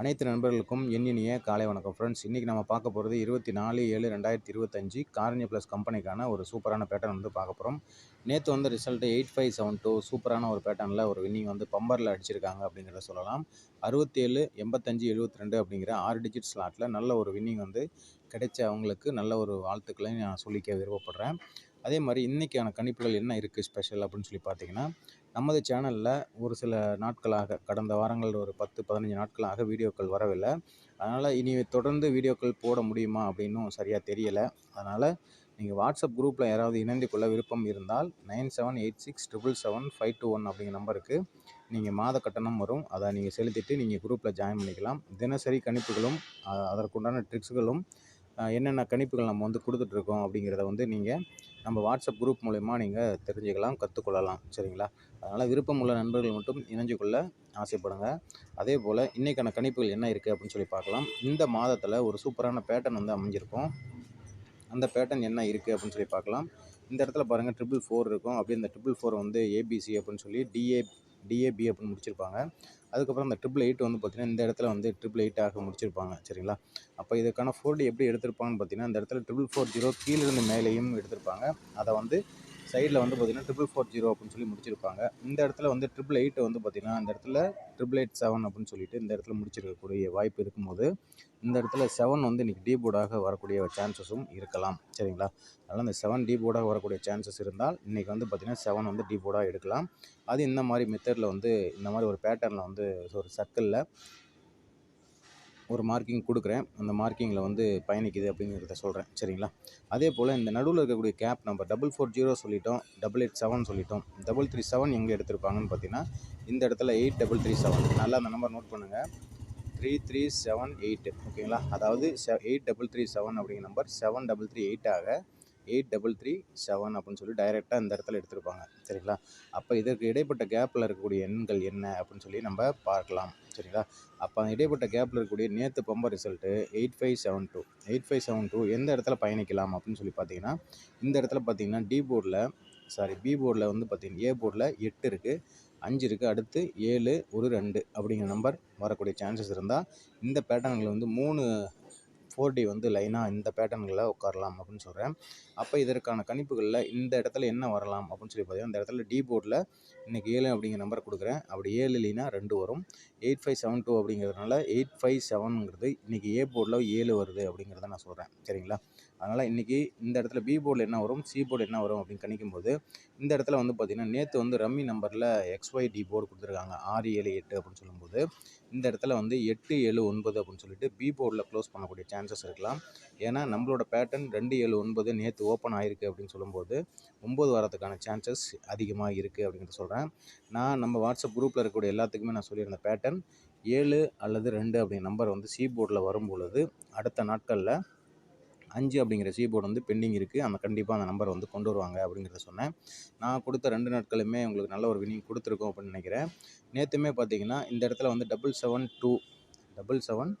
அனைத்து நண்பர்களுக்கும் என் இனிய காலை வணக்கம் ஃப்ரெண்ட்ஸ் இன்றைக்கி நம்ம பார்க்க போகிறது இருபத்தி நாலு ஏழு ரெண்டாயிரத்தி இருபத்தஞ்சி காரணிய ப்ளஸ் கம்பெனிக்கான ஒரு சூப்பரான பேட்டர்ன் வந்து பார்க்க போகிறோம் நேற்று வந்து result eight five seven two சூப்பரான ஒரு பேட்டர்னில் ஒரு வின்னிங் வந்து பம்பரில் அடிச்சிருக்காங்க அப்படிங்கிறத சொல்லலாம். அறுபத்தேழு எண்பத்தஞ்சு எழுபத்தி ரெண்டு அப்படிங்கிற ஆறு டிஜிட் ஸ்லாட்டில் நல்ல ஒரு வின்னிங் வந்து கிடைச்ச அவங்களுக்கு நல்ல ஒரு வாழ்த்துக்களை நான் சொல்லிக்க விருப்பப்படுறேன். அதே மாதிரி இன்றைக்கான கணிப்புகள் என்ன இருக்குது ஸ்பெஷல் அப்படின்னு சொல்லி பார்த்தீங்கன்னா நமது சேனலில் ஒரு சில நாட்களாக கடந்த வாரங்கள் ஒரு பத்து பதினஞ்சு நாட்களாக வீடியோக்கள் வரவில்லை. அதனால் இனி தொடர்ந்து வீடியோக்கள் போட முடியுமா அப்படின்னும் சரியாக தெரியலை. அதனால் நீங்கள் வாட்ஸ்அப் குரூப்பில் யாராவது இணைந்து கொள்ள விருப்பம் இருந்தால் nine seven eight six triple seven five two one அப்படிங்கிற நம்பருக்கு நீங்கள் மாத கட்டணம் வரும். அதை நீங்கள் செலுத்திட்டு நீங்கள் குரூப்பில் ஜாயின் பண்ணிக்கலாம். தினசரி கணிப்புகளும் அதற்குண்டான ட்ரிக்ஸுகளும் என்னென்ன கணிப்புகள் நம்ம வந்து கொடுத்துட்ருக்கோம் அப்படிங்கிறத வந்து நீங்கள் நம்ம வாட்ஸ்அப் குரூப் மூலயமா நீங்கள் தெரிஞ்சுக்கலாம் கற்றுக்கொள்ளலாம் சரிங்களா? அதனால் விருப்பம் உள்ள நண்பர்கள் மட்டும் இணைஞ்சு கொள்ள ஆசைப்படுங்க. அதே போல் இன்றைக்கான கணிப்புகள் என்ன இருக்குது அப்படின்னு சொல்லி பார்க்கலாம். இந்த மாதத்தில் ஒரு சூப்பரான பேட்டர்ன் வந்து அமைஞ்சிருக்கும். அந்த பேட்டர்ன் என்ன இருக்குது அப்படின்னு சொல்லி பார்க்கலாம். இந்த இடத்துல பாருங்கள் ட்ரிபிள் ஃபோர் இருக்கும். அப்படியே இந்த ட்ரிபிள் ஃபோர் வந்து ஏபிசி அப்படின்னு சொல்லி டிஏ டிஏபி அப்படின்னு முடிச்சிருப்பாங்க. அதுக்கப்புறம் இந்த ட்ரிபிள் எயிட் வந்து பார்த்திங்கன்னா இந்த இடத்துல வந்து ட்ரிபிள் எயிட்டாக முடிச்சிருப்பாங்க. சரிங்களா? அப்போ இதுக்கான ஃபோல்டு எப்படி எடுத்திருப்பாங்கன்னு பார்த்தீங்கன்னா இந்த இடத்துல ட்ரிபிள் ஃபோர் ஜீரோ கீழிருந்து மேலேயும் எடுத்திருப்பாங்க. அதை வந்து சைடில் வந்து பார்த்திங்கன்னா ட்ரிபிள் ஃபோர் ஜீரோ அப்படின்னு சொல்லி முடிச்சிருப்பாங்க. இந்த இடத்துல வந்து ட்ரிபிள் எயிட் வந்து பார்த்திங்கன்னா இந்த இடத்துல ட்ரிபிள் எயிட் செவன் அப்படின்னு சொல்லிட்டு இந்த இடத்துல முடிச்சிருக்கக்கூடிய வாய்ப்பு இருக்கும்போது இந்த இடத்துல செவன் வந்து இன்றைக்கி டீ போர்டாக வரக்கூடிய சான்சஸும் இருக்கலாம். சரிங்களா? அதனால் இந்த செவன் டீ போர்டாக வரக்கூடிய சான்சஸ் இருந்தால் இன்றைக்கி வந்து பார்த்திங்கன்னா செவன் வந்து டீ போர்டாக எடுக்கலாம். அது இந்த மாதிரி மெத்தடில் வந்து இந்த மாதிரி ஒரு பேட்டர்னில் வந்து ஒரு சர்க்கிளில் ஒரு மார்க்கிங் கொடுக்குறேன். அந்த மார்க்கிங்கில் வந்து பயணிக்குது அப்படிங்கிறத சொல்கிறேன் சரிங்களா? அதே போல் இந்த நடுவில் இருக்கக்கூடிய gap number double four zero சொல்லிட்டோம் டபுள் எயிட் செவன் சொல்லிட்டோம். டபுள் த்ரீ செவன் எங்கே எடுத்திருப்பாங்கன்னு பார்த்தீங்கன்னா இந்த இடத்துல எயிட் டபுள் த்ரீ செவன் நல்லா அந்த நம்பர் நோட் பண்ணுங்கள் த்ரீ த்ரீ செவன் எயிட் ஓகேங்களா? அதாவது செ எயிட் டபுள் த்ரீ செவன் அப்படிங்கிற நம்பர் செவன் டபுள் த்ரீ எயிட்டாக எயிட் டபுள் த்ரீ செவன் அப்படின்னு சொல்லி டைரெக்டாக இந்த இடத்துல எடுத்திருப்பாங்க. சரிங்களா? அப்போ இதற்கு இடைப்பட்ட கேப்பில் இருக்கக்கூடிய எண்கள் என்ன அப்படின்னு சொல்லி நம்ம பார்க்கலாம். சரிங்களா? அப்போ அந்த இடைப்பட்ட கேப்பில் இருக்கக்கூடிய நேற்று bumper result eight five seven two. Eight five seven two எந்த இடத்துல பயணிக்கலாம் அப்படின்னு சொல்லி பார்த்தீங்கன்னா இந்த இடத்துல பார்த்தீங்கன்னா டி போர்டில் சாரி பி போர்டில் வந்து பார்த்தீங்கன்னா ஏ போர்டில் எட்டு இருக்குது அஞ்சு இருக்குது அடுத்து ஏழு ஒரு ரெண்டு அப்படிங்கிற நம்பர் வரக்கூடிய சான்சஸ் இருந்தால் இந்த பேட்டர்னில் வந்து மூணு ஃபோர் டி வந்து லைனாக இந்த பேட்டர்ன்களில் உட்காரலாம் அப்படின்னு சொல்கிறேன் அப்போ இதற்கான கணிப்புகளில் இந்த இடத்துல என்ன வரலாம் அப்படின்னு சொல்லி பார்த்தீங்கன்னா இந்த இடத்துல டி போர்டில் இன்றைக்கி ஏழு அப்படிங்கிற நம்பர் கொடுக்குறேன். அப்படி ஏழு இல்லைன்னா ரெண்டு வரும். எயிட் ஃபைவ் செவன் டூ அப்படிங்கிறதுனால எயிட் ஃபைவ் செவனுங்கிறது இன்றைக்கி ஏ போர்டில் ஏழு வருது அப்படிங்கிறத நான் சொல்கிறேன் சரிங்களா? அதனால் இன்றைக்கி இந்த இடத்துல பி போர்டில் என்ன வரும்? சி போர்டு என்ன வரும் அப்படின்னு கணிக்கும்போது இந்த இடத்துல வந்து பார்த்திங்கன்னா நேற்று வந்து ரம்மி நம்பரில் எக்ஸ்ஒய் டி போர்டு கொடுத்துருக்காங்க. ஆறு ஏழு எட்டு அப்படின்னு சொல்லும்போது இந்த இடத்துல வந்து எட்டு ஏழு ஒன்பது அப்படின்னு சொல்லிட்டு பி போர்டில் க்ளோஸ் பண்ணக்கூடிய சான்சஸ் இருக்கலாம். ஏன்னா நம்மளோட பேட்டர்ன் ரெண்டு ஏழு ஒன்பது நேற்று ஓப்பன் ஆயிருக்கு அப்படின்னு சொல்லும்போது ஒம்பது வாரத்துக்கான சான்சஸ் அதிகமாக இருக்குது அப்படின்ட்டு சொல்கிறேன் நான் நம்ம வாட்ஸ்அப் குரூப்பில் இருக்கக்கூடிய எல்லாத்துக்குமே நான் சொல்லியிருந்த பேட்டர்ன் ஏழு அல்லது ரெண்டு அப்படிங்கிற நம்பர் வந்து சி போர்டில் வரும் பொழுது அடுத்த நாட்களில் அஞ்சு அப்படிங்கிற சி போர்டு வந்து பெண்டிங் இருக்குது அந்த கண்டிப்பாக அந்த நம்பர் வந்து கொண்டு வருவாங்க அப்படிங்கிறத சொன்னேன். நான் கொடுத்த ரெண்டு நாட்களுமே உங்களுக்கு நல்ல ஒரு வினிங் கொடுத்துருக்கோம் அப்படின்னு நினைக்கிறேன். நேற்றுமே பார்த்தீங்கன்னா இந்த இடத்துல வந்து double seven two double seven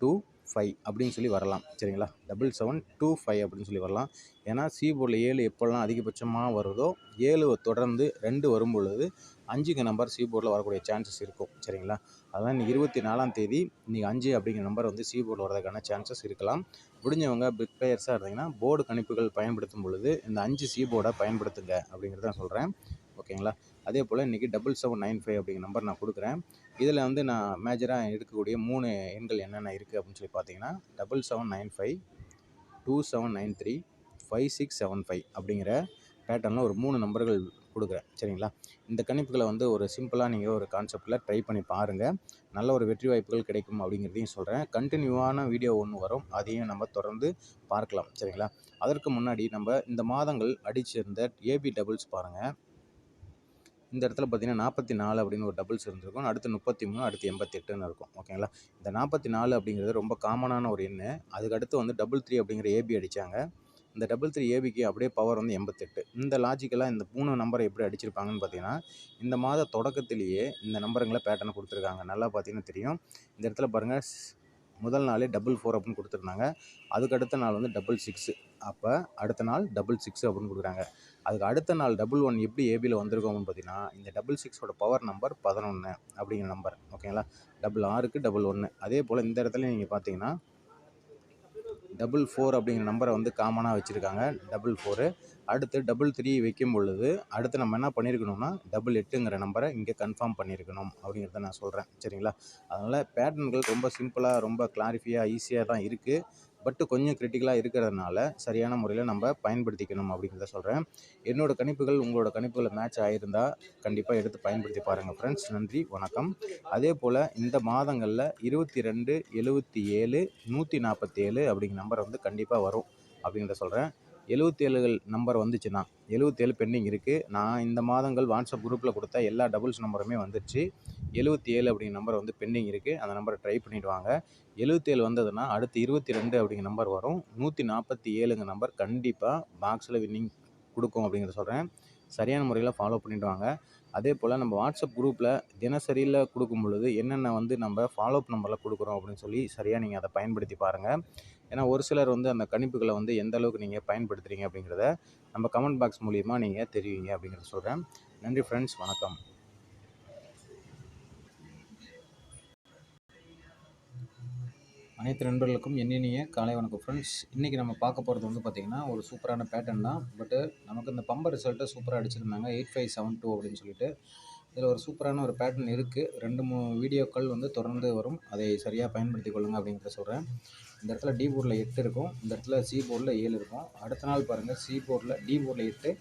two five அப்படின்னு சொல்லி வரலாம். சரிங்களா? டபுள் செவன் டூ ஃபைவ் அப்படின்னு சொல்லி வரலாம். ஏன்னா சி போர்டில் ஏழு எப்போல்லாம் அதிகபட்சமாக வருதோ ஏழு தொடர்ந்து ரெண்டு வரும் பொழுது அஞ்சுக்கு நம்பர் சி போர்டில் வரக்கூடிய சான்சஸ் இருக்கும். சரிங்களா? அதான் இன்னைக்கு இருபத்தி நாலாம் தேதி இன்றைக்கி அஞ்சு அப்படிங்கிற நம்பர் வந்து சி போர்டில் வரதுக்கான சான்சஸ் இருக்கலாம். முடிஞ்சவங்க பிக் பிளேயர்ஸாக இருந்தீங்கன்னா போர்டு கணிப்புகள் பயன்படுத்தும் பொழுது இந்த அஞ்சு சி போர்டை பயன்படுத்துங்க அப்படிங்கிறத நான் சொல்கிறேன் ஓகேங்களா? அதே போல் இன்றைக்கி டபுள் செவன் நைன் ஃபைவ் அப்படிங்கிற நம்பர் நான் கொடுக்குறேன். இதில் வந்து நான் மேஜராக எடுக்கக்கூடிய மூணு எண்கள் என்னென்ன இருக்குது அப்படின்னு சொல்லி பார்த்தீங்கன்னா double seven nine five two seven nine three five six seven five அப்படிங்கிற பேட்டர்னில் ஒரு மூணு நம்பர்கள் கொடுக்குறேன். சரிங்களா? இந்த கணிப்புகளை வந்து ஒரு சிம்பிளாக நீங்கள் ஒரு கான்செப்டில் ட்ரை பண்ணி பாருங்கள் நல்ல ஒரு வெற்றி வாய்ப்புகள் கிடைக்கும் அப்படிங்கிறதையும் சொல்கிறேன் கண்டினியூவான வீடியோ ஒன்று வரும். அதையும் நம்ம தொடர்ந்து பார்க்கலாம். சரிங்களா? அதற்கு முன்னாடி நம்ம இந்த மாதங்கள் அடிச்சிருந்த ஏபி டபுள்ஸ் பாருங்கள் இந்த இடத்துல பார்த்தீங்கன்னா நாற்பத்தி நாலு அப்படின்னு ஒரு டபுள்ஸ் இருந்திருக்கும். அடுத்து முப்பத்தி மூணு அடுத்து எண்பத்தெட்டுன்னு இருக்கும். ஓகேங்களா இந்த நாற்பத்தி நாலு அப்படிங்கிறது ரொம்ப காமனான ஒரு எண் அதுக்கு அடுத்து வந்து டபுள் த்ரீ அப்படிங்கிற ஏபி அடித்தாங்க இந்த டபுள் த்ரீ ஏபிக்கு அப்படியே பவர் வந்து எண்பத்தெட்டு. இந்த லாஜிக்கலாக இந்த மூணு நம்பரை எப்படி அடிச்சிருப்பாங்கன்னு பார்த்தீங்கன்னா இந்த மாத தொடக்கத்திலேயே இந்த நம்பருங்களை பேட்டர்னை கொடுத்துருக்காங்க. நல்லா பார்த்தீங்கன்னா தெரியும். இந்த இடத்துல பாருங்கள் முதல் நாளே டபுள் ஃபோர் அப்படின்னு கொடுத்துருந்தாங்க. அதுக்கு அடுத்த நாள் வந்து டபுள் சிக்ஸு அப்போ அடுத்த நாள் டபுள் சிக்ஸ் அப்படின்னு கொடுக்குறாங்க. அதுக்கு அடுத்த நாள் டபுள் ஒன் எப்படி ஏபியில் வந்திருக்கோம்னு பார்த்தீங்கன்னா இந்த டபுள் சிக்ஸோட பவர் நம்பர் பதினொன்று அப்படிங்கிற நம்பர் ஓகேங்களா டபுள் ஆறுக்கு டபுள் ஒன்று அதே போல் இந்த இடத்துல நீங்கள் பார்த்தீங்கன்னா டபுள் ஃபோர் அப்படிங்கிற நம்பரை வந்து காமனாக வச்சுருக்காங்க. டபுள் ஃபோரு அடுத்து டபுள் த்ரீ வைக்கும் பொழுது அடுத்து நம்ம என்ன பண்ணியிருக்கணும்னா டபுள் எட்டுங்கிற நம்பரை இங்கே கன்ஃபார்ம் பண்ணியிருக்கணும் அப்படிங்கிறத நான் சொல்கிறேன் சரிங்களா? அதனால் பேட்டர்ன்கள் ரொம்ப சிம்பிளாக ரொம்ப கிளாரிஃபையாக ஈஸியாக தான் இருக்குது பட்டு கொஞ்சம் கிரிட்டிக்கலாக இருக்கிறதுனால சரியான முறையில் நம்ம பயன்படுத்திக்கணும் அப்படிங்கிறத சொல்கிறேன் என்னோட கணிப்புகள் உங்களோட கணிப்புகளை மேட்ச் ஆகியிருந்தால் கண்டிப்பாக எடுத்து பயன்படுத்தி பாருங்கள் ஃப்ரெண்ட்ஸ் நன்றி வணக்கம். அதே போல் இந்த மாதங்களில் இருபத்தி ரெண்டு எழுபத்தி ஏழு நூற்றி நாற்பத்தி ஏழு அப்படிங்கிற நம்பர் வந்து கண்டிப்பாக வரும் அப்படிங்கிறத சொல்கிறேன் எழுபத்தேழுகள் நம்பர் வந்துச்சுன்னா எழுபத்தேழு பெண்டிங் இருக்குது நான் இந்த மாதங்கள் வாட்ஸ்அப் குரூப்பில் கொடுத்த எல்லா டபுள்ஸ் நம்பருமே வந்துடுச்சு எழுபத்தி ஏழு அப்படிங்கிற நம்பர் வந்து பெண்டிங் இருக்குது அந்த நம்பரை ட்ரை பண்ணிவிட்டு வாங்க. எழுபத்தேழு வந்ததுன்னா அடுத்து இருபத்தி ரெண்டு அப்படிங்கிற நம்பர் வரும். நூற்றி நாற்பத்தி ஏழுங்க நம்பர் கண்டிப்பாக பாக்ஸில் வின்னிங் கொடுக்கும் அப்படிங்கிறத சொல்கிறேன் சரியான முறையில் ஃபாலோ பண்ணிவிட்டு வாங்க. அதே போல் நம்ம வாட்ஸ்அப் குரூப்பில் தினசரியில் கொடுக்கும் பொழுது என்னென்ன வந்து நம்ம ஃபாலோஅப் நம்பரில் கொடுக்குறோம் அப்படின்னு சொல்லி சரியாக நீங்கள் அதை பயன்படுத்தி பாருங்கள் ஏன்னா ஒரு சிலர் வந்து அந்த கணிப்புகளை வந்து எந்த அளவுக்கு நீங்கள் பயன்படுத்துகிறீங்க அப்படிங்கிறத நம்ம கமெண்ட் பாக்ஸ் மூலிமா நீங்கள் தெரிவிங்க அப்படிங்கிறத சொல்கிறேன் நன்றி ஃப்ரெண்ட்ஸ் வணக்கம். அனைத்து நண்பர்களுக்கும் என்னென்ன காலை வணக்கம் ஃப்ரெண்ட்ஸ் இன்றைக்கி நம்ம பார்க்க போகிறது வந்து பார்த்திங்கன்னா ஒரு சூப்பரான பேட்டர்ன் தான். பட்டு நமக்கு இந்த பம்பர் ரிசல்ட்டை சூப்பராக அடிச்சிருந்தாங்க. எயிட் ஃபைவ் செவன் டூ அப்படின்னு சொல்லிட்டு. இதில் ஒரு சூப்பரான ஒரு பேட்டர்ன் இருக்குது ரெண்டு மூணு வீடியோக்கள் வந்து தொடர்ந்து வரும். அதை சரியாக பயன்படுத்தி கொள்ளுங்கள் அப்படிங்கிறத சொல்கிறேன் இந்த இடத்துல டி போர்டில் எட்டு இருக்கும். இந்த இடத்துல சி போர்டில் ஏழு இருக்கும். அடுத்த நாள் பாருங்கள் சி போர்டில் டி போர்டில் எட்டு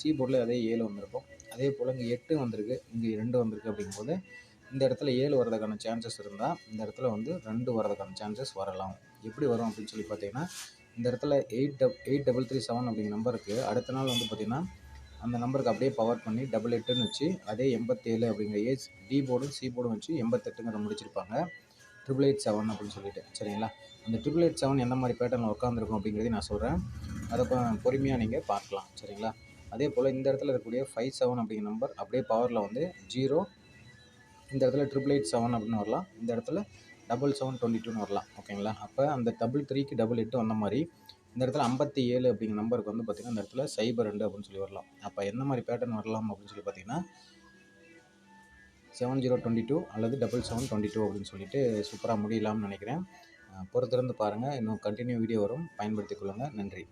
சி போர்டில் அதே ஏழு வந்திருக்கும். அதே போல் இங்கே எட்டு வந்திருக்கு. இங்கே ரெண்டு வந்திருக்கு அப்படிங்கும்போது இந்த இடத்துல ஏழு வரதுக்கான சான்சஸ் இருந்தால் இந்த இடத்துல வந்து ரெண்டு வரதுக்கான சான்சஸ் வரலாம். எப்படி வரும் அப்படின்னு சொல்லி பார்த்தீங்கன்னா இந்த இடத்துல எயிட் டப் எயிட் டபுள் த்ரீ செவன் அப்படிங்கிற நம்பருக்கு அடுத்த நாள் வந்து பார்த்திங்கன்னா அந்த நம்பருக்கு அப்படியே பவர் பண்ணி டபுள் எட்டுன்னு வச்சு அதே எண்பத்தேழு அப்படிங்கிற ஏஜ் டி போர்டும் சி போர்டும் வச்சு எண்பத்தெட்டுங்கிற முடிச்சிருப்பாங்க. ட்ரிபிள் எயிட் செவன் அப்படின்னு சொல்லிட்டு சரிங்களா? அந்த ட்ரிபிள் எயிட் செவன் எந்த மாதிரி பேட்டர்னில் உட்காந்துருக்கும் அப்படிங்கிறதையும் நான் சொல்கிறேன் அதை பொறுமையாக நீங்கள் பார்க்கலாம் சரிங்களா? அதே போல் இந்த இடத்துல இருக்கக்கூடிய ஃபைவ் செவன் அப்படிங்கிற நம்பர் அப்படியே பவரில் வந்து ஜீரோ இந்த இடத்துல ட்ரிபிள் எயிட் செவன் அப்படின்னு வரலாம். இந்த இடத்துல டபுள் செவன் டுவெண்ட்டி டூன்னு வரலாம் ஓகேங்களா அப்போ அந்த டபுள் த்ரீக்கு டபுள் எட்டு வந்த மாதிரி இந்த இடத்துல ஐம்பத்தி ஏழு அப்படிங்கிற நம்பருக்கு வந்து பார்த்திங்கன்னா இந்த இடத்துல சைபர் ரெண்டு அப்படின்னு சொல்லி வரலாம். அப்போ எந்த மாதிரி பேட்டர்ன் வரலாம் அப்படின்னு சொல்லி பார்த்தீங்கன்னா செவன் ஜீரோ டுவெண்ட்டி டூ அல்லது டபுள் செவன் டுவெண்ட்டி டூ அப்படின்னு சொல்லிட்டு சூப்பராக முடியலாம்னு நினைக்கிறேன். பொறுத்திருந்து பாருங்கள் இன்னும் கண்டினியூ வீடியோ வரும். பயன்படுத்திக் கொள்ளுங்கள் நன்றி.